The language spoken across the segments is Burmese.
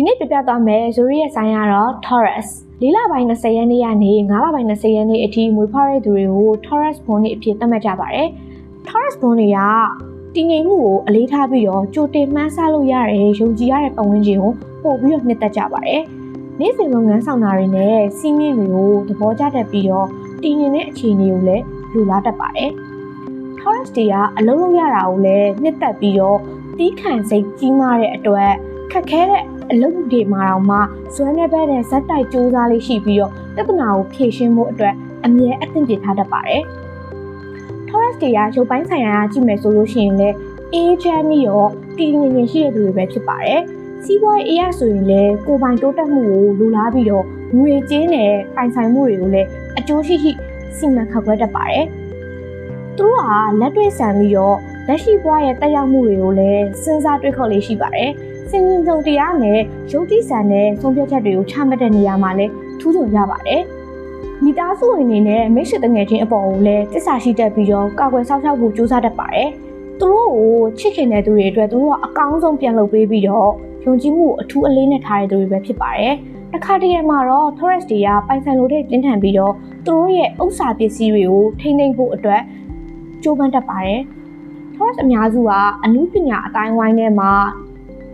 ဒီနေ့ပြပြသွားမယ်ဇိုရီရဲ့ဆိုင်ကတော့ Taurus ၄လပိုင်း20ရက်နေ့ကနေ9လပိုင်း20ရက်နေ့အထိမွေးဖွားတဲ့သူတွေကို Taurus ဘွန်တွေအဖြစ်သတ်မှတ်ကြပါတယ်။ Taurus ဘွန်တွေကတည်ငြိမ်မှုကိုအလေးထားပြီးတော့ကြိုတင်မှန်းဆလို့ရတဲ့ယုံကြည်ရတဲ့ပတ်ဝန်းကျင်ကိုပို့ပြီးတော့နှစ်သက်ကြပါတယ်။နေ့စဉ်လုပ်ငန်းဆောင်တာတွေနဲ့စီးမြင့်တွေကိုသဘောကျတတ်ပြီးတော့တည်ငြိမ်တဲ့အခြေအနေကိုလည်းလူလားတတ်ပါတယ်။ Taurus တွေကအလုံးလုံးရတာကိုလည်းနှစ်သက်ပြီးတော့တီးခံစိတ်ကြီးမားတဲ့အတွက်ခက်ခဲတဲ့ အလုပ်တွေမှာတော့မှဇွဲနဲ့ဘဲနဲ့ဇက်တိုက်စူးစမ်းလေးရှိပြီးတော့ပြဿနာကိုဖြေရှင်းဖို့အတွက်အမြဲအသင့်ပြင်ထားတတ်ပါတယ်။ Taurus တွေကရုပ်ပိုင်းဆိုင်ရာကြည့်မယ်ဆိုလို့ရှိရင်လည်းအေးချမ်းပြီးတော့တည်ငြိမ်ငြိမ်ရှိတဲ့သူတွေပဲဖြစ်ပါတယ်။စီးပွားရေးအရဆိုရင်လည်းကိုယ်ပိုင်တိုးတက်မှုကိုလိုလားပြီးတော့ငွေကြေးနဲ့ပိုင်ဆိုင်မှုတွေကိုလည်းအကျိုးရှိရှိစီမံခန့်ခွဲတတ်ပါတယ်။သူတို့ဟာလက်တွေ့ဆန်ပြီးတော့လက်ရှိဘဝရဲ့တက်ရောက်မှုတွေကိုလည်းစဉ်းစားတွေးခေါ်လေးရှိပါတယ်။ စင်ရင်ကြုံတရားနဲ့ရုပ်တိဆန်တဲ့ဆုံးဖြတ်ချက်တွေကိုချမှတ်တဲ့နေရာမှာလည်းထူးချွန်ကြပါတယ်။မိသားစုဝင်တွေနဲ့မိတ်ဆွေတငယ်ချင်းအပေါ်ကိုလည်းတစ္ဆာရှိတတ်ပြီးတော့ကာကွယ်စောင့်ရှောက်ဖို့ကြိုးစားတတ်ပါတယ်။သူတို့ကိုချစ်ခင်တဲ့သူတွေအတွက်သူတို့ကအကောင်းဆုံးပြန်လုပ်ပေးပြီးတော့ယုံကြည်မှုကိုအထူးအလေးနဲ့ထားတဲ့သူတွေပဲဖြစ်ပါတယ်။တစ်ခါတည်းမှာတော့ Taurus တွေကပိုင်ဆိုင်လို့တဲ့ပြင်းထန်ပြီးတော့သူတို့ရဲ့ဥစ္စာပစ္စည်းတွေကိုထိန်းသိမ်းဖို့အတွက်ကြိုးပမ်းတတ်ပါတယ်။ Taurus အများစုကအမှုပညာအတိုင်းဝိုင်းထဲမှာ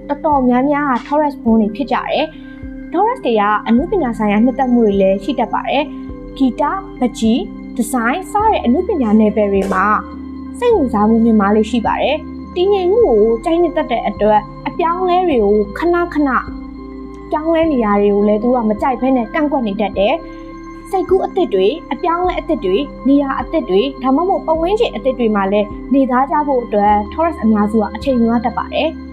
တော်တော်များများက Taurus ဘုန်းတွေဖြစ်ကြတယ်။ Taurus တွေကအမှုပညာဆိုင်ရာနှစ်သက်မှုတွေလည်းရှိတတ်ပါတယ်။ဂီတ၊ပကြီး၊ဒီဇိုင်းစတဲ့အမှုပညာနယ်ပယ်တွေမှာစိတ်ဝင်စားမှုမြင့်မားလေးရှိပါတယ်။တည်ငြိမ်မှုကိုကြိုက်နှစ်သက်တဲ့အတွက်အပြောင်းလဲတွေကိုခဏခဏပြောင်းလဲနေရာတွေကိုလည်းသူကမကြိုက်ဘဲနဲ့ကန့်ကွက်နေတတ်တယ်။စိတ်ကူးအသစ်တွေအပြောင်းလဲအသစ်တွေနေရာအသစ်တွေဒါမှမဟုတ်ပတ်ဝန်းကျင်အသစ်တွေမှာလည်းနေသားကြဖို့အတွက် Taurus အများစုကအချိန်ယူရတတ်ပါတယ်။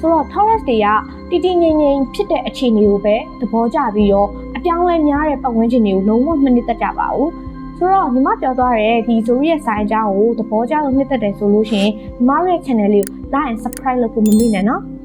ဆိုတော့ Taurus တွေကတည်တည်ငြိမ်ငြိမ်ဖြစ်တဲ့အခြေအနေကိုပဲသဘောကျပြီးတော့အပြောင်းလဲများတဲ့ပတ်ဝန်းကျင်တွေကိုလုံးဝမနစ်သက်ကြပါဘူး။ဆိုတော့ညီမပြောသွားတဲ့ဒီ Zori ရဲ့ဆိုင်အကြောင်းကိုသဘောကျလို့နှစ်သက်တယ်ဆိုလို့ရှိရင်ညီမတို့ရဲ့ channel လေးကို like and subscribe လုပ်ဖို့မမေ့နဲ့နော်။